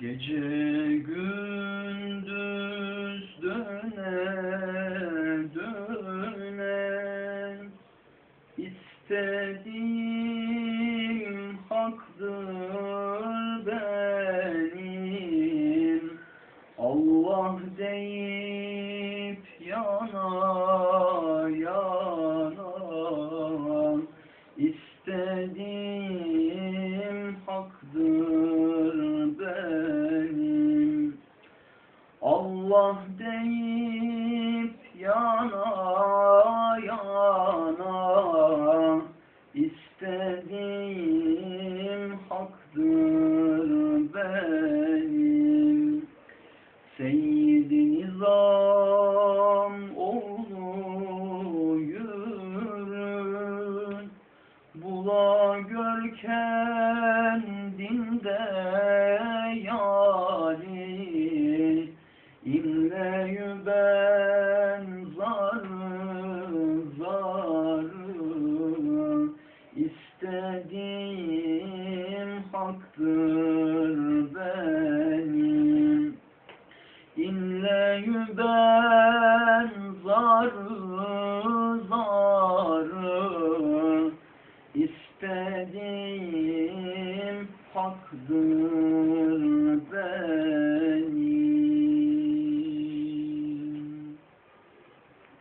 Gece gündüz döne döne istediğim haktır benim. Allah deyip yana yana. İstediğim haktır Allah deyip yana yana. İstediğim haktır benim. Seyyid-i Nizam oğlu yürü Bula gör haktır benim İlle yüber zarı zarı. İstediğim haktır